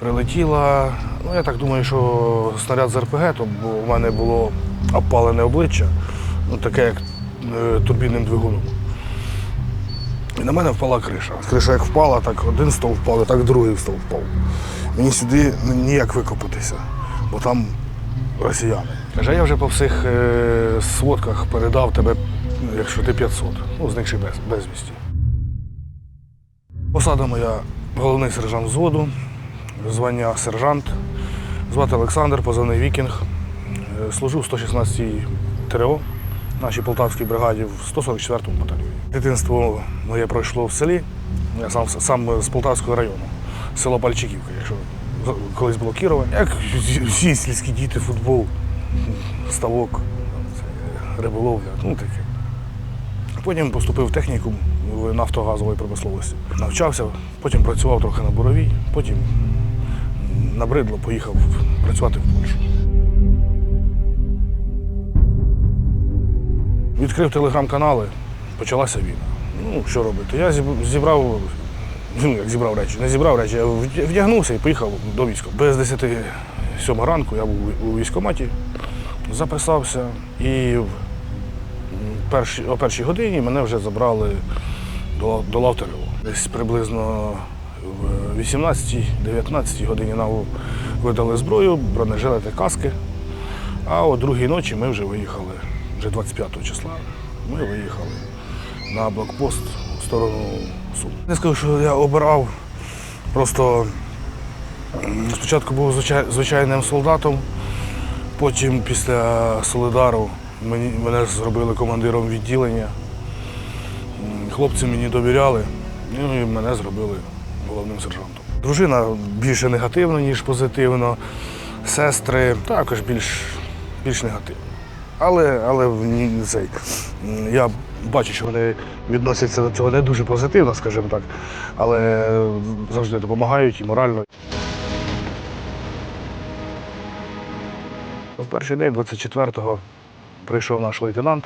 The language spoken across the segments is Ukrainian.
Прилетіла, ну я так думаю, що снаряд з РПГ, то бо в мене було обпалене обличчя, ну таке як е, турбінним двигуном. І на мене впала криша. Криша як впала, так один стовп впав, так другий стовп впав. Мені сюди ніяк викопатися, бо там росіяни. Каже, я вже по всіх е, сводках передав тебе, якщо ти 500, ну, зникши без, безвісті. Посада моя головний сержант взводу, звання сержант. Звати Олександр, позивний Вікінг. Е, Служив в 116-й ТРО, нашій полтавській бригаді в 144-му батальйоні. Дитинство моє пройшло в селі. Я сам, сам з Полтавського району, село Пальчиківка, якщо колись було Кірове. Як всі сільські діти, футбол, ставок, риболовля, ну таке. Потім поступив в технікум в нафтогазової промисловості. Навчався, потім працював трохи на буровій, потім набридло, поїхав працювати в Польщу. Відкрив телеграм-канали, почалася війна. Ну, що робити? Я зібрав, ну, як зібрав речі, не зібрав речі, я вдягнувся і поїхав до війська. Без 10 7 ранку я був у військкоматі, записався і о першій годині мене вже забрали до, до лав Десь приблизно в 18-19 годині нам видали зброю, бронежилети, каски. А о другій ночі ми вже виїхали, вже 25 числа, ми виїхали на блокпост в сторону Сум. Не скажу, що я обирав, просто спочатку був звичайним солдатом, Потім після Солидару мене зробили командиром відділення. Хлопці мені довіряли, ну і мене зробили головним сержантом. Дружина більше негативно, ніж позитивно. Сестри також більш, більш негативно. Але, але цей, я бачу, що вони відносяться до цього не дуже позитивно, скажімо так, але завжди допомагають і морально. В перший день, 24-го, прийшов наш лейтенант,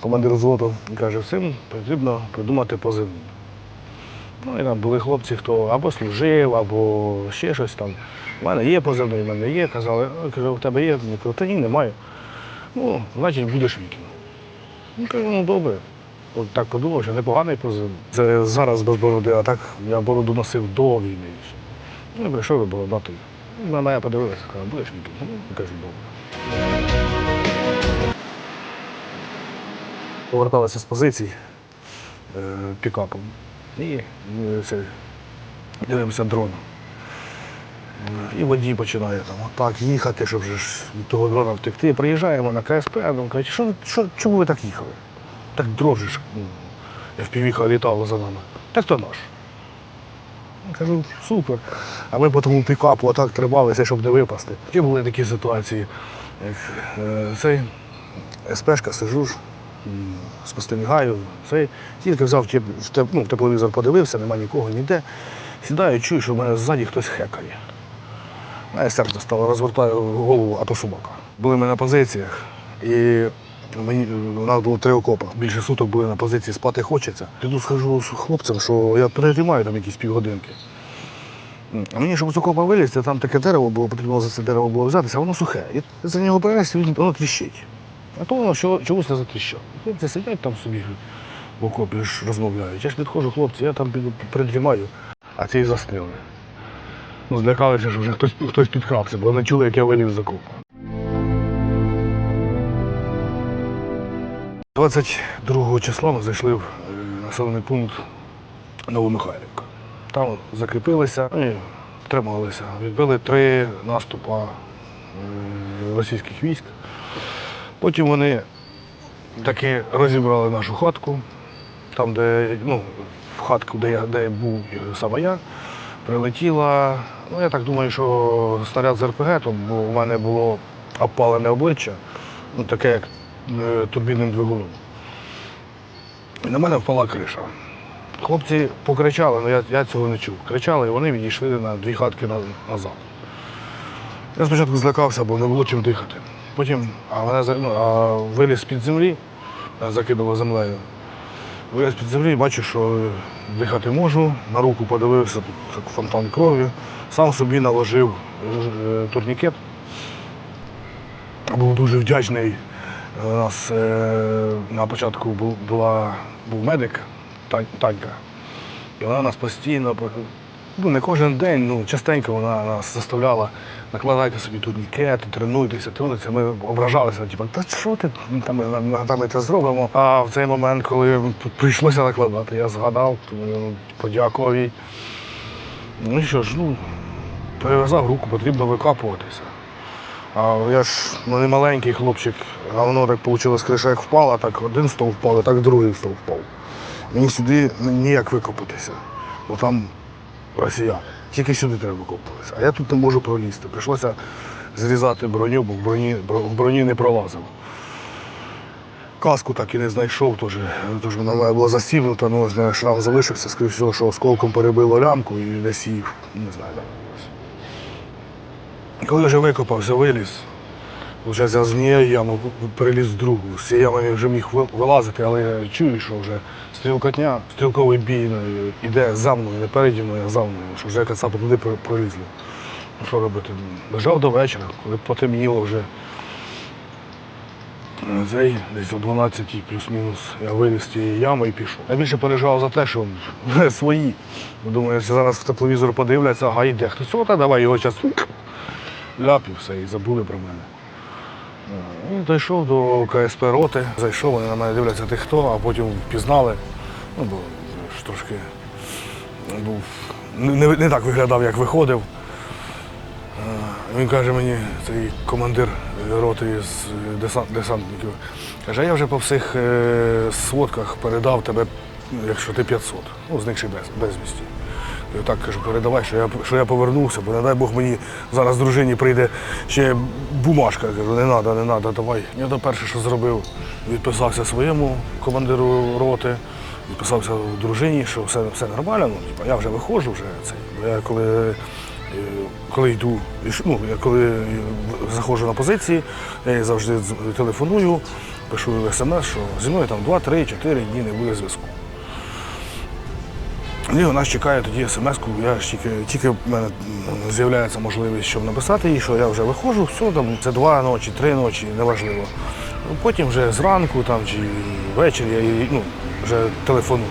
командир взводу, і каже, всім потрібно придумати позивний. Ну і там були хлопці, хто або служив, або ще щось там. У мене є позивний, в мене є. Казали, кажу, у тебе є? Я кажу, та ні, немає. Ну, значить, будеш вікін. Ну, кажу, ну добре. От так подумав, що непоганий позивний. Це зараз без бороди, а так я бороду носив до війни. Ну, і прийшов і бородатий. На мене подивилися, сказав, будеш вікін. Ну, я кажу, добре. Поверталися з позицій е, пікапом. І це, дивимося дрон. Е, І водій починає там отак їхати, щоб вже ж від того дрона втекти. Приїжджаємо на КСП, а він каже, що, що, чому ви так їхали? Так дрон же ж. ну, FPV літало за нами. Так то наш. Я Кажу, супер. А ми по тому пікапу отак трималися, щоб не випасти. І були такі ситуації, як е, цей СПшка сижу ж, спостерігаю, цей, тільки взяв ну, тепловізор, подивився, нема нікого ніде. Сідаю, чую, що в мене ззаді хтось хекає. Мене серце стало, розвертаю голову, а то собака. Були ми на позиціях, і мені, у нас було три окопа. Більше суток були на позиції, спати хочеться. Піду схожу з хлопцем, що я перетримаю там якісь півгодинки. А мені, щоб з окопа вилізти, там таке дерево було, потрібно за це дерево було взятися, а воно сухе. І за нього він- воно тріщить. А то воно що- чогось не затріщало. Хлопці сидять там собі в окопі розмовляють. Я ж підходжу, хлопці, я там придрімаю, а ці застили. Ну, злякалися, що вже хтось, хтось підкрався, бо не чули, як я виліз з окопу. 22 числа ми зайшли в е, населений пункт Новомихайлівка. Там закріпилися і трималися. Відбили три наступи е, російських військ. Потім вони таки розібрали нашу хатку, там, де, ну, в хатку, де, я, де був саме я, прилетіла. Ну, я так думаю, що снаряд з РПГ, то, бо в мене було обпалене обличчя, ну, таке як е, турбінним двигуном. І на мене впала криша. Хлопці покричали, але я, я цього не чув. Кричали, і вони відійшли на дві хатки назад. Я спочатку злякався, бо не було чим дихати. Потім а за- ну, а виліз з-під землі, а закидало землею. Я з-під землі бачу, що дихати можу, на руку подивився, тут фонтан крові. Сам собі наложив е, турнікет. Був дуже вдячний. У нас е, на початку бу- була, був медик Танька. І вона нас постійно, ну не кожен день, ну частенько вона нас заставляла накладайте собі турнікети, тренуйтеся, тренуйтеся. Ми ображалися, типу, та що ти там, там ми це зробимо. А в цей момент, коли прийшлося накладати, я згадав, подякував їй. Ну що ж, ну, перев'язав руку, потрібно викапуватися. А я ж ну, не маленький хлопчик, а воно так вийшло, криша як впала, так один стовп впав, і так другий стовп впав. Мені сюди ніяк викопатися, бо там росіяни. Тільки сюди треба викопатися. А я тут не можу пролізти. Прийшлося зрізати броню, бо в броні, в броні не пролазив. Каску так і не знайшов, тож, тож вона була засівнута, ну, шрам залишився, скоріше всього, що осколком перебило лямку і десь сів, не знаю. Коли вже викопався, виліз, Получається, я з однієї ями переліз в другу. З цієї ями вже міг вилазити, але я чую, що вже стрілкотня, стрілковий бій ну, іде за мною, не переді мною, а за мною, що вже кацапи туди про- пролізли. Ну що робити? Лежав до вечора, коли потемніло вже. Цей десь о 12 плюс-мінус я виліз з цієї ями і пішов. Я більше переживав за те, що свої. Думаю, якщо зараз в тепловізор подивляться, ага, йде хтось, о, та давай його час ляп все, і забули про мене. І дійшов до КСП роти, зайшов, вони на мене дивляться, ти хто, а потім впізнали. Ну, бо ж трошки був, не, не так виглядав, як виходив. Він каже мені, цей командир роти з десант, десантників, каже, я вже по всіх е, сводках передав тебе, якщо ти 500, ну, зникши без, безвісті. Я так кажу, передавай, що я, що я повернувся, бо не дай Бог мені зараз дружині прийде ще бумажка. Я кажу, не треба, не треба, давай. Я то перше, що зробив, відписався своєму командиру роти, відписався дружині, що все, все нормально. Ну, я вже виходжу, вже цей. Бо я коли, е, коли йду, ну, я коли заходжу на позиції, я завжди телефоную, пишу смс, що зі мною там 2, 3, 4 дні не буде зв'язку. І вона чекає тоді смс-ку, я ж тільки, тільки в мене з'являється можливість, щоб написати їй, що я вже виходжу, все, там, це два ночі, три ночі, неважливо. Ну, Потім вже зранку там, чи ввечері я їй ну, вже телефоную.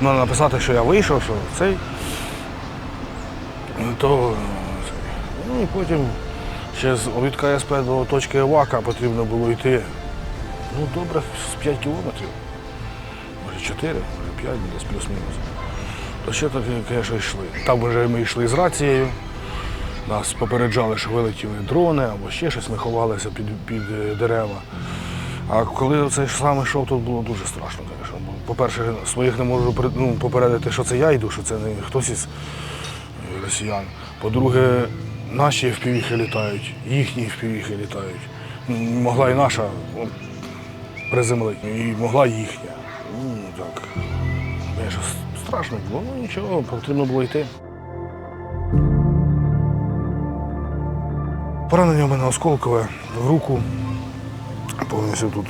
Ну, написати, що я вийшов, що цей, то ну, і потім ще від КСП до точки Евака потрібно було йти. Ну, добре, з 5 кілометрів. Може 4, може 5, десь плюс-мінус. Ще так, звісно, йшли. Там вже ми йшли з рацією. Нас попереджали, що вилетіли дрони або ще щось, ми ховалися під, під е, дерева. А коли цей саме йшов, то було дуже страшно, звісно. По-перше, своїх не можу ну, попередити, що це я йду, що це не хтось із е, росіян. По-друге, наші впівіхи літають, їхні впівіхи літають. Могла і наша приземлити, і могла їхня. Ну, так. Страшно ну нічого, потрібно було йти. Поранення в мене осколкове в руку. Повністю тут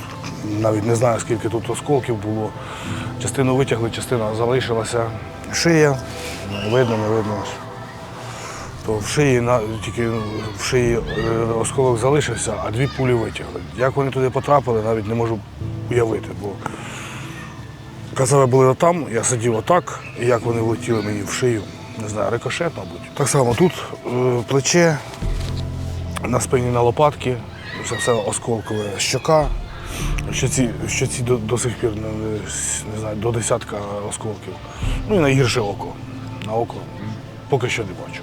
навіть не знаю, скільки тут осколків було. Частину витягли, частина залишилася. Шия, видно, не видно. То в шиї тільки в шиї е, осколок залишився, а дві пулі витягли. Як вони туди потрапили, навіть не можу уявити. Бо Казали були отам, я сидів отак, і як вони влетіли мені в шию, не знаю, рикошет, мабуть. Так само тут е, плече, на спині на лопатки, все, все осколкове, щока. Щоці, щоці до, до сих пір не, не знаю, до десятка осколків. Ну і найгірше око. На око поки що не бачу.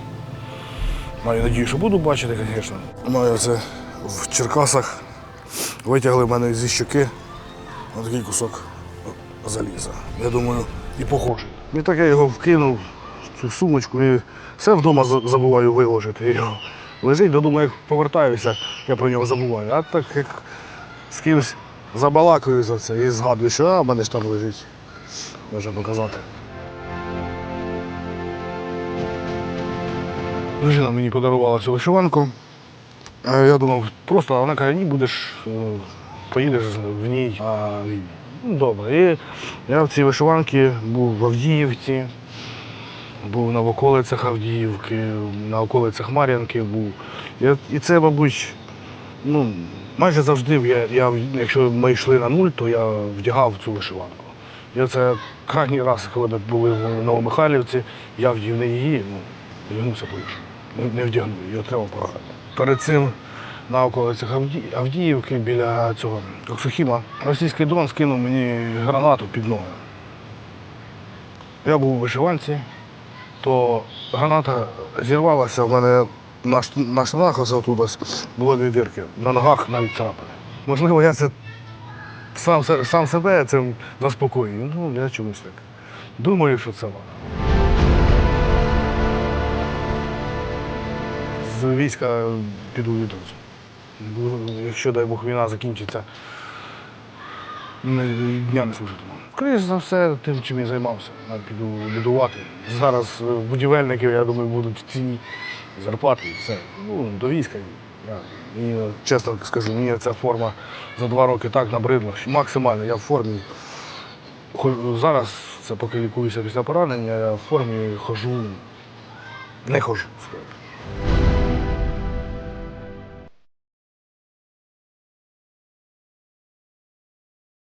Маю надію, що буду бачити, звісно. Маю це в Черкасах. Витягли мене зі щоки отакий кусок заліза. Я думаю, і похожий. І так я його вкинув цю сумочку і все вдома забуваю виложити його. Лежить, додому, як повертаюся, я про нього забуваю. А так як з кимось забалакаю за це і згадую, що а, в мене ж там лежить. Можна показати. Дружина мені подарувала цю вишиванку. Я думав, просто вона каже, ні, будеш, е, поїдеш в ній. А добре. І я в цій вишиванці був в Авдіївці, був на околицях Авдіївки, на околицях Мар'янки був. І це, мабуть, ну, майже завжди, я, я, якщо ми йшли на нуль, то я вдягав цю вишиванку. Я це крайній раз, коли ми були в Новомихайлівці, я вдів не її, ну, вдягнувся по-іншому. Не, вдягнув, її треба пограти. Перед цим на околицях Авді... Авдіївки біля цього Оксохіма російський дрон скинув мені гранату під ноги. Я був у вишиванці, то граната зірвалася в мене на, на штанах, ось тут було дві дірки, на ногах навіть царапини. Можливо, я це сам, сам себе цим заспокоюю. Ну, я чомусь так. Думаю, що це воно. З війська піду відразу. Якщо, дай Бог, війна закінчиться, дня не служитиму. Скоріше за все, тим, чим я займався. Я піду будувати. Зараз е, будівельників, я думаю, будуть ціні зарплати і все. Ну, до війська. Я, мені, чесно скажу, мені ця форма за два роки так набридла, що максимально я в формі. Зараз, це поки лікуюся після поранення, я в формі хожу, не хожу.